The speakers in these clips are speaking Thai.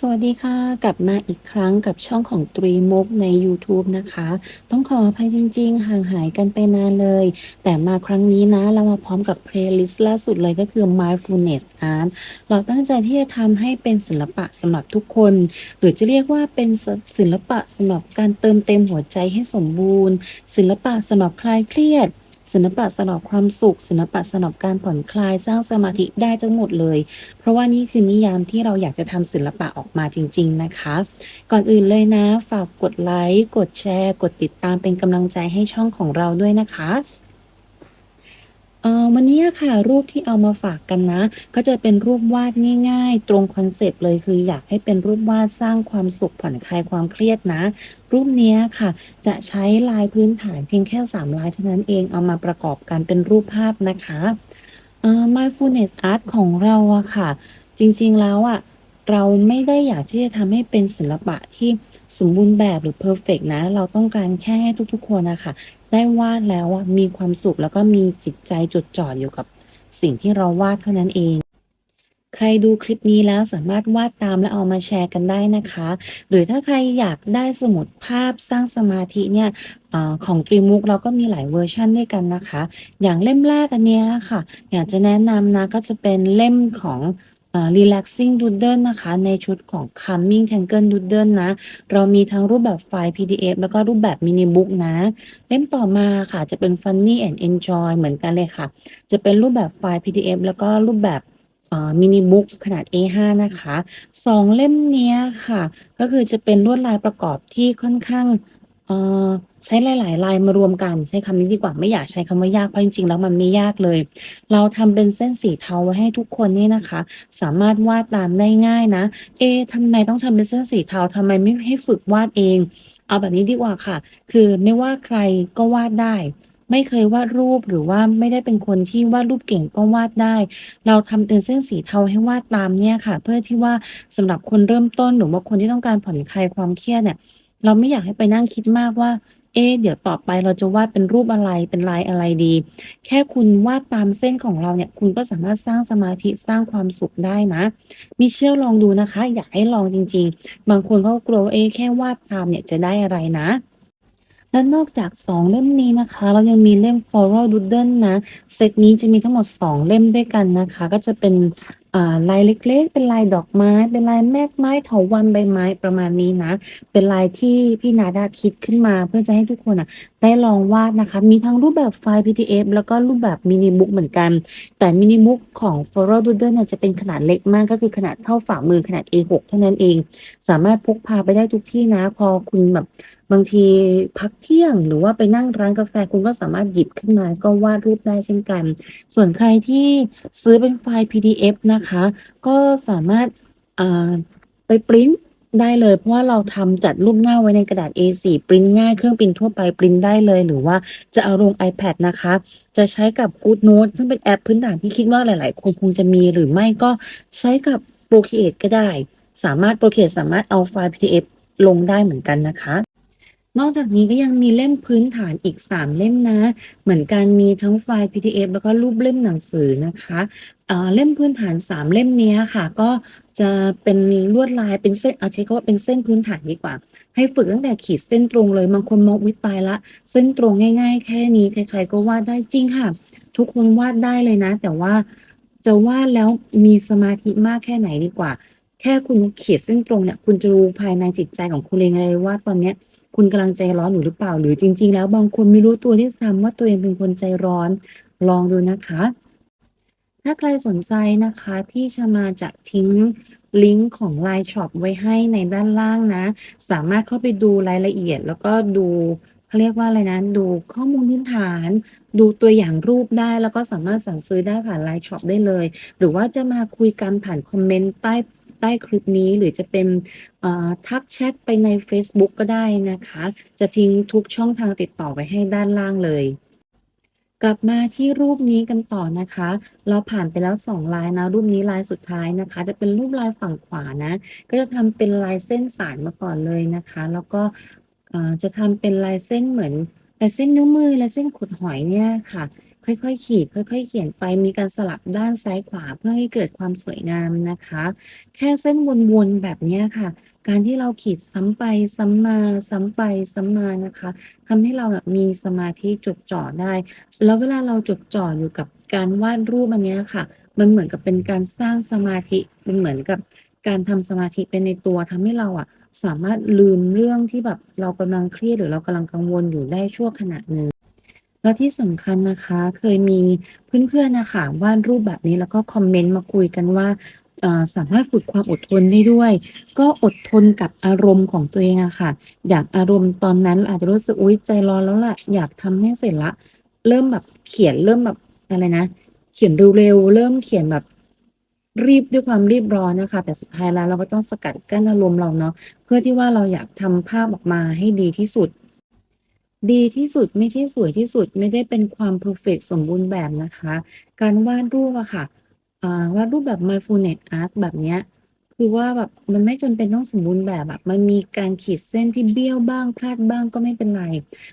สวัสดีค่ะ กลับมาอีกครั้งกับช่องของตรีมุกในยูทูบนะคะ ต้องขออภัยจริง ๆ ห่างหายกันไปนานเลย แต่มาครั้งนี้นะ เรามาพร้อมกับเพลย์ลิสต์ล่าสุดเลยก็คือ Mindfulness Art เราตั้งใจที่จะทำให้เป็นศิลปะสำหรับทุกคน หรือจะเรียกว่าเป็นศิลปะสำหรับการเติมเต็มหัวใจให้สมบูรณ์ ศิลปะสำหรับคลายเครียด ศิลปะสำหรับความสุขศิลปะสำหรับการผ่อนคลายสร้างสมาธิได้ทั้งหมดเลย เพราะว่านี่คือนิยามที่เราอยากจะทำศิลปะออกมาจริง ๆนะคะ ก่อนอื่นเลยนะ ฝากกดไลค์กดแชร์ กดติดตามเป็นกำลังใจให้ช่องของเราด้วยนะคะ เอ่อวันนี้ค่ะรูปที่เอามาฝากกันนะ ก็จะเป็นรูปวาดง่าย ๆ ตรงคอนเซปต์เลยคืออยากให้เป็นรูปวาดสร้างความสุขผ่อนคลายความเครียดนะ รูปนี้ค่ะ จะใช้ลายพื้นฐานเพียงแค่ 3 ลายเท่านั้นเองเอามาประกอบกันเป็นรูปภาพนะคะเอ่อ Mindfulness Art ของเราอะค่ะ จริงๆแล้วอะ เราไม่ได้อยากที่จะทำให้เป็นศิลปะที่สมบูรณ์แบบหรือเพอร์เฟกต์นะ เราต้องการแค่ให้ทุกๆคนนะค่ะได้วาดแล้วมีความสุขแล้วก็มีจิตใจจดจ่ออยู่กับสิ่งที่เราวาดเท่านั้นเอง ใครดูคลิปนี้แล้วสามารถวาดตามและเอามาแชร์กันได้นะคะ หรือถ้าใครอยากได้สมุดภาพสร้างสมาธิเนี่ยอของตรีมุกเราก็มีหลายเวอร์ชันด้วยกันนะคะ อย่างเล่มแรกอันนี้ค่ะ อยากจะแนะนำนะก็จะเป็นเล่มของ Relaxing Doodle นะคะ ในชุดของ Calming Tangle Doodle นะ เรามีทั้งรูปแบบไฟล์ PDF แล้วก็รูปแบบมินิบุ๊กนะ เล่มต่อมาค่ะจะเป็น Funny and Enjoy เหมือนกันเลยค่ะ จะเป็นรูปแบบไฟล์ PDF แล้วก็รูปแบบอ่อมินิบุ๊กขนาด A5 นะคะ2เล่มนี้ค่ะ ก็คือจะเป็นลวดลายประกอบที่ค่อนข้างเอ่อ ใช้หลายๆลายมารวมกัน ใช้คำนี้ดีกว่าไม่อยากใช้คำว่ายากเพราะจริงๆแล้วมันไม่ยากเลย เราทำเป็นเส้นสีเทาไว้ให้ทุกคนเนี่ยนะคะ สามารถวาดตามได้ง่ายนะ เอ๊ทำไมต้องทำเป็นเส้นสีเทาทำไมไม่ให้ฝึกวาดเอง เอาแบบนี้ดีกว่าค่ะ คือไม่ว่าใครก็วาดได้ไม่เคยวาดรูปหรือว่าไม่ได้เป็นคนที่วาดรูปเก่งก็วาดได้ เราทำเป็นเส้นสีเทาให้วาดตามเนี่ยค่ะ เพื่อที่ว่าสำหรับคนเริ่มต้นหรือว่าคนที่ต้องการผ่อนคลายความเครียดเนี่ย เราไม่อยากให้ไปนั่งคิดมากว่า เอ๊เดี๋ยวต่อไปเราจะวาดเป็นรูปอะไรเป็นลายอะไรดี แค่คุณวาดตามเส้นของเราเนี่ย คุณก็สามารถสร้างสมาธิสร้างความสุขได้นะม่เชื่อลองดูนะคะ อยากให้ลองจริง ๆ บางคนเขาก็กลัวเอ๊แค่วาดตามเนี่ยจะได้อะไรนะและนอกจาก 2 เล่มนี้นะคะ เรายังมีเล่ม Floral Doodle นะ เซตนี้จะมีทั้งหมด 2 เล่มด้วยกันนะคะ ก็จะเป็น ลายเล็ก ๆ เป็นลายดอกไม้ เป็นลายแมกไม้เถาวัลย์ใบไม้ประมาณนี้นะ เป็นลายที่พี่นัทอะคิดขึ้นมา เพื่อจะให้ทุกคนน่ะได้ลองวาดนะคะ มีทั้งรูปแบบไฟล์ PDF แล้วก็รูปแบบมินิบุ๊กเหมือนกัน แต่มินิบุ๊กของ Floral Doodle เนี่ยจะเป็นขนาดเล็กมากก็คือขนาดเท่าฝ่ามือขนาด A6 เท่านั้นเอง สามารถพกพาไปได้ทุกที่นะ พอคุณแบบบางทีพักเที่ยงหรือว่าไปนั่งร้านกาแฟคุณก็สามารถหยิบขึ้นมาก็วาดรูปได้เช่นกัน ส่วนใครที่ซื้อเป็นไฟล์ PDF นะคะก็สามารถไปพรินได้เลยเพราะว่าเราทำจัดรูปหน้าไว้ในกระดาษ A4 พรินง่ายเครื่องพรินทั่วไปพรินได้เลย หรือว่าจะเอาลง iPad นะคะ จะใช้กับ GoodNotes ซึ่งเป็นแอปพื้นฐานที่คิดว่าหลาย ๆ คนคงจะมีหรือไม่ก็ใช้กับ Procreate ก็ได้ สามารถ Procreate สามารถเอาไฟล์ PDF ลงได้เหมือนกันนะคะ นอกจากนี้ก็ยังมีเล่มพื้นฐานอีก 3 เล่มนะ เหมือนกันมีทั้งไฟล์ PDF แล้วก็รูปเล่มหนังสือนะคะเล่มพื้นฐาน 3 เล่มนี้ค่ะ ก็จะเป็นลวดลายเป็นเส้นเอาใช้คำว่าเป็นเส้นพื้นฐานดีกว่า ให้ฝึกตั้งแต่ขีดเส้นตรงเลยบางคนมองอุ๊ยตายล้วเส้นตรงง่าย ๆ แค่นี้ใคร ๆ ก็วาดได้จริงค่ะ ทุกคนวาดได้เลยนะ แต่ว่าจะวาดแล้วมีสมาธิมากแค่ไหนดีกว่า แค่คุณขีดเส้นตรงเนี่ยคุณจะรู้ภายในจิตใจของคุณเองเลยว่าตอนเนี้ย คุณกำลังใจร้อนอยู่หรือเปล่า หรือจริง ๆ แล้วบางคนไม่รู้ตัวด้วยซ้ำว่าตัวเองเป็นคนใจร้อน ลองดูนะคะ ถ้าใครสนใจนะคะ พี่ชมาจะทิ้งลิงก์ของ LINE Shop ไว้ให้ในด้านล่างนะ สามารถเข้าไปดูรายละเอียด แล้วก็ดูเขาเรียกว่าอะไรนะ ดูข้อมูลพื้นฐาน ดูตัวอย่างรูปได้ แล้วก็สามารถสั่งซื้อได้ผ่าน LINE Shop ได้เลย หรือว่าจะมาคุยกันผ่านคอมเมนต์ใต้ ใต้คลิปนี้ หรือจะเป็นทักแชตไปในเฟซบุ๊กก็ได้นะคะ จะทิ้งทุกช่องทางติดต่อไว้ให้ด้านล่างเลยกลับมาที่รูปนี้กันต่อนะคะ เราผ่านไปแล้ว2ลายนะ รูปนี้ลายสุดท้ายนะคะ จะเป็นรูปลายฝั่งขวานะ ก็จะทำเป็นลายเส้นสานมาก่อนเลยนะคะ แล้วก็จะทำเป็นลายเส้นเหมือนลายเส้นนิ้วมือลายเส้นขุดหอยเนี่ยค่ะ ค่อยๆ ขีด ค่อยๆ เขียนไปมีการสลับด้านซ้ายขวาเพื่อให้เกิดความสวยงามนะคะ แค่เส้นวนๆแบบนี้ค่ะ การที่เราขีดซ้ำไปซ้ำมาซ้ำไปซ้ำมานะคะทำให้เราอะมีสมาธิจดจ่อได้ แล้วเวลาเราจดจ่ออยู่กับการวาดรูปอันเนี้ยค่ะ มันเหมือนกับเป็นการสร้างสมาธิมันเหมือนกับการทำสมาธิไปในตัวทำให้เราอะสามารถลืมเรื่องที่แบบเรากำลังเครียดหรือเรากำลังกังวลอยู่ได้ชั่วขณะหนึ่ง แล้วที่สำคัญนะคะ เคยมีเพื่อน ๆ น่ะค่ะ วาดรูปแบบนี้ แล้วก็คอมเมนต์มาคุยกันว่า เอ่อ สามารถฝึกความอดทนได้ด้วย ก็อดทนกับอารมณ์ของตัวเองอะค่ะ อย่างอารมณ์ตอนนั้นอาจจะรู้สึก อุ๊ย ใจร้อนแล้วล่ะอยากทำให้เสร็จแล้ว เริ่มแบบเขียน เริ่มแบบ อะไรนะ เขียนเร็ว ๆ เริ่มเขียนแบบ รีบ ด้วยความรีบร้อนน่ะค่ะ แต่สุดท้ายแล้วเราก็ต้องสกัดกั้นอารมณ์เราเนาะ เพื่อที่ว่าเราอยากทำภาพออกมาให้ดีที่สุด ดีที่สุดไม่ใช่สวยที่สุด ไม่ได้เป็นความเพอร์เฟกต์สมบูรณ์แบบนะคะ การวาดรูปอะค่ะ อ่า วาดรูปแบบ mindfulness art แบบเนี้ย คือว่าแบบมันไม่จำเป็นต้องสมบูรณ์แบบอะมันมีการขีดเส้นที่เบี้ยวบ้าง พลาดบ้างก็ไม่เป็นไร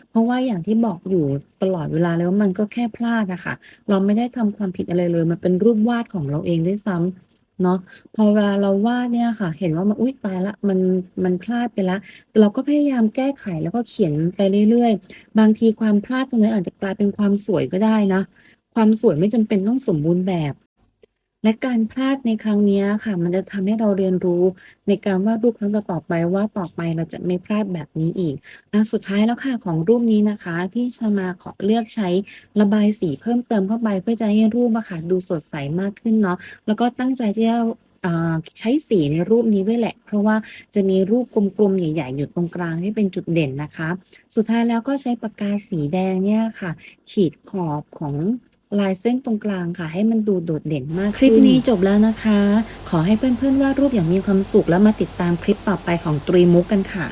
เพราะว่าอย่างที่บอกอยู่ตลอดเวลาเลยว่ามันก็แค่พลาดอะค่ะ เราไม่ได้ทำความผิดอะไรเลย มันเป็นรูปวาดของเราเองด้วยซ้ำ เนาะ พอเวลาเราวาดเนี่ยค่ะ เห็นว่ามัน อุ๊ย ตายแล้ว มัน มันพลาดไปแล้ว เราก็พยายามแก้ไข แล้วก็เขียนไปเรื่อย ๆ บางทีความพลาดตรงนั้นอาจจะกลายเป็นความสวยก็ได้นะ ความสวยไม่จำเป็นต้องสมบูรณ์แบบ และการพลาดในครั้งนี้ค่ะ มันจะทำให้เราเรียนรู้ในการวาดรูปครั้งต่อไปว่าต่อไปเราจะไม่พลาดแบบนี้อีกอสุดท้ายแล้วค่ะของรูปนี้นะคะพี่ชมาขอเลือกใช้ระบายสีเพิ่มเติมเข้าไปเพื่อจะให้รูปอะค่ะดูสดใสมากขึ้นเนาะแล้วก็ตั้งใจที่จะใช้สีในรูปนี้ด้วยแหละ เพราะว่าจะมีรูปกลมๆ ใหญ่ๆ อยู่ตรงกลางที่เป็นจุดเด่นนะคะ สุดท้ายแล้วก็ใช้ปากกาสีแดงเนี่ยค่ะ ขีดขอบของ ลายเส้นตรงกลางค่ะ ให้มันดูโดดเด่นมากคลิปนี้จบแล้วนะคะ ขอให้เพื่อนๆวาดรูปอย่างมีความสุขแล้วมาติดตามคลิปต่อไปของตรีมุกกันค่ะ